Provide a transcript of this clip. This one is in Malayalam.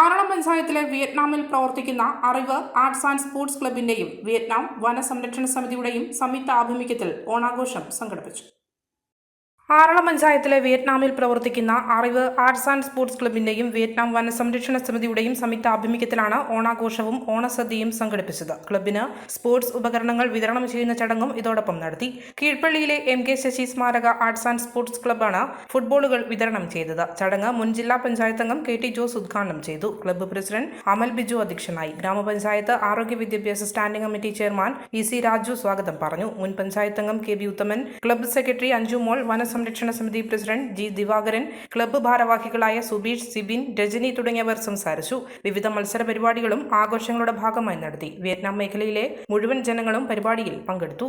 ആറളം പഞ്ചായത്തിലെ വിയറ്റ്നാമിൽ പ്രവർത്തിക്കുന്ന അറിവ് ആർട്സ് ആൻഡ് സ്പോർട്സ് ക്ലബിന്റെയും വിയറ്റ്നാം വനസംരക്ഷണ സമിതിയുടെയും സംയുക്ത ആഭിമുഖ്യത്തിൽ ഓണാഘോഷം സംഘടിപ്പിച്ചു. ആറളം പഞ്ചായത്തിലെ വിയറ്റ്നാമിൽ പ്രവർത്തിക്കുന്ന അറിവ് ആർട്സ് ആൻഡ് സ്പോർട്സ് ക്ലബിന്റെയും വിയറ്റ്നാം വനസംരക്ഷണ സമിതിയുടെയും സംയുക്ത ആഭിമുഖ്യത്തിലാണ് ഓണാഘോഷവും ഓണസദ്യയും സംഘടിപ്പിച്ചത്. ക്ലബിന് സ്പോർട്സ് ഉപകരണങ്ങൾ വിതരണം ചെയ്യുന്ന ചടങ്ങും ഇതോടൊപ്പം നടത്തി. കീഴ്പള്ളിയിലെ എം കെ ശശി സ്മാരക ആർട്സ് ആൻഡ് സ്പോർട്സ് ക്ലബ്ബാണ് ഫുട്ബോളുകൾ വിതരണം ചെയ്തത്. ചടങ്ങ് മുൻ ജില്ലാ പഞ്ചായത്ത് അംഗം കെ ടി ജോസ് ഉദ്ഘാടനം ചെയ്തു. ക്ലബ്ബ് പ്രസിഡന്റ് അമൽ ബിജു അധ്യക്ഷനായി. ഗ്രാമപഞ്ചായത്ത് ആരോഗ്യ വിദ്യാഭ്യാസ standing committee chairman E C Raju സ്വാഗതം പറഞ്ഞു. മുൻ പഞ്ചായത്ത് അംഗം K B Uthaman club secretary Anju Mol വനസംരക്ഷണ സമിതി പ്രസിഡന്റ് ജി ദിവാകരൻ ക്ലബ്ബ് ഭാരവാഹികളായ സുബീഷ് സിബിൻ രജനി തുടങ്ങിയവർ സംസാരിച്ചു. വിവിധ മത്സര പരിപാടികളും ആഘോഷങ്ങളുടെ ഭാഗമായി നടത്തി. വിയറ്റ്നാം മേഖലയിലെ മുഴുവൻ ജനങ്ങളും പരിപാടിയിൽ പങ്കെടുത്തു.